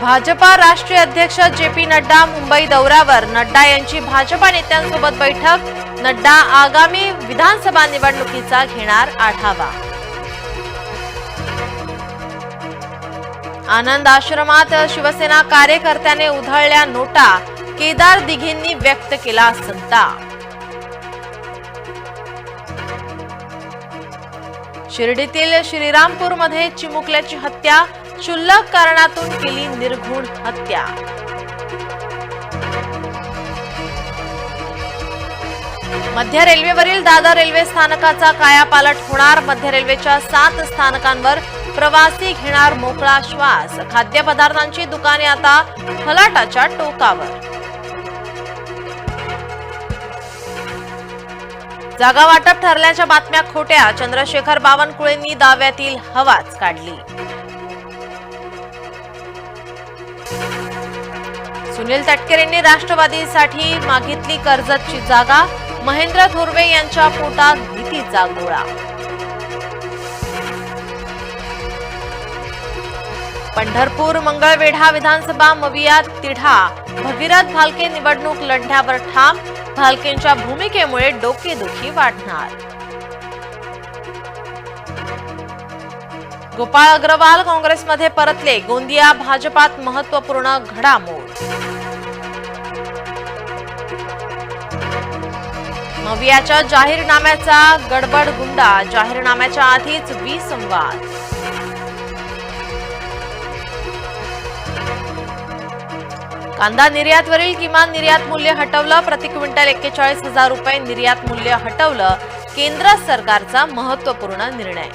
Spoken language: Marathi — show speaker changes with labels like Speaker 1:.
Speaker 1: भाजपा राष्ट्रीय अध्यक्ष जे पी नड्डा मुंबई दौऱ्यावर. नड्डा यांची भाजपा नेत्यांसोबत बैठक. नड्डा आगामी विधानसभा निवडणुकीचा घेणार आढावा. आनंद आश्रमात शिवसेना कार्यकर्त्याने उधळल्या नोटा. केदार दिघेंनी व्यक्त केला संताप शिर्डीतील श्रीरामपूरमध्ये चिमुकल्याची हत्या. क्षुल्लक कारणातून केली निर्घुण हत्या. मध्य रेल्वेवरील दादर रेल्वे स्थानकाचा कायापालट होणार. मध्य रेल्वेच्या सात स्थानकांवर प्रवासी घेणार मोकळा श्वास. खाद्यपदार्थांची दुकाने आता फलाटाच्या टोकावर. जागा वाटप ठरल्याच्या बातम्या खोट्या. चंद्रशेखर बावनकुळेंनी दाव्यातील हवाच काढली. सुनील तटकरेंनी राष्ट्रवादीसाठी मागितली कर्जतची जागा. महेंद्र थोरवे यांच्या पोटात भीतीचा गोळा. पंढरपूर मंगळवेढा विधानसभा मविया तिढा. भगीरथ भालके निवडणूक लढण्यावर ठाम. भालकेंच्या भूमिकेमुळे डोकेदुखी वाढणार. गोपाळ अग्रवाल काँग्रेसमध्ये परतले. गोंदिया भाजपात महत्त्वपूर्ण घडामोड. मवियाच्या जाहीरनाम्याचा गडबड गुंडा जाहीरनाम्याच्या आधीच विसंवाद. कांदा निर्यातवरील किमान निर्यात मूल्य हटवलं प्रति क्विंटल एक्केचाळीस हजार रुपये निर्यात मूल्य हटवलं केंद्र सरकारचा महत्त्वपूर्ण निर्णय.